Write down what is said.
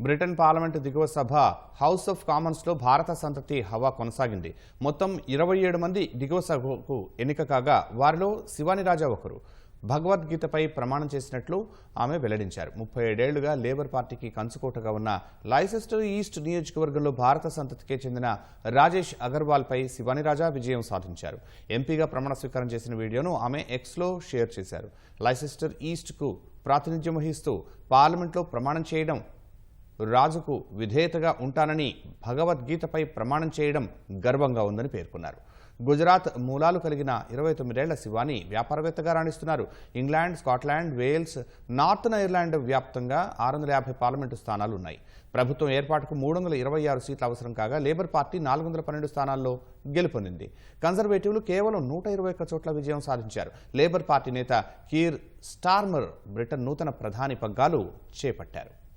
Britain parliament దిగువ సభ house of కామన్స్లో భారత సంతతి హవా కొనసాగింది. మొత్తం ఇరవై ఏడు మంది దిగువ సభకు ఎన్నిక కాగా వారిలో శివాని రాజా ఒకరు. భగవద్గీతపై ప్రమాణం చేసినట్లు ఆమె వెల్లడించారు. ముప్పై ఏడేళ్ళుగా లేబర్ పార్టీకి కంచుకోటగా ఉన్న లైసెస్టర్ ఈస్ట్ నియోజకవర్గంలో భారత సంతతికే చెందిన రాజేష్ అగర్వాల్పై శివాని రాజా విజయం సాధించారు. ఎంపీగా ప్రమాణ స్వీకారం చేసిన వీడియోను ఆమె ఎక్స్లో షేర్ చేశారు. లైసెస్టర్ ఈస్ట్కు ప్రాతినిధ్యం వహిస్తూ పార్లమెంట్లో ప్రమాణం చేయడం రాజుకు విధేయతగా ఉంటానని భగవద్గీతపై ప్రమాణం చేయడం గర్వంగా ఉందని పేర్కొన్నారు. గుజరాత్ మూలాలు కలిగిన ఇరవై తొమ్మిదేళ్ళ శివాని వ్యాపారవేత్తగా రాణిస్తున్నారు. England Scotland Wales northern Ireland వ్యాప్తంగా ఆరు వందల యాభై పార్లమెంటు స్థానాలు ఉన్నాయి. ప్రభుత్వం ఏర్పాటుకు మూడు వందల ఇరవై ఆరు సీట్లు అవసరం కాగా లేబర్ పార్టీ నాలుగు వందల పన్నెండు స్థానాల్లో గెలుపొందింది. కన్జర్వేటివ్లు కేవలం నూట ఇరవై ఒక్క చోట్ల విజయం సాధించారు. లేబర్ పార్టీ నేత కీర్ స్టార్మర్ బ్రిటన్ నూతన ప్రధాని పగ్గాలు చేపట్టారు.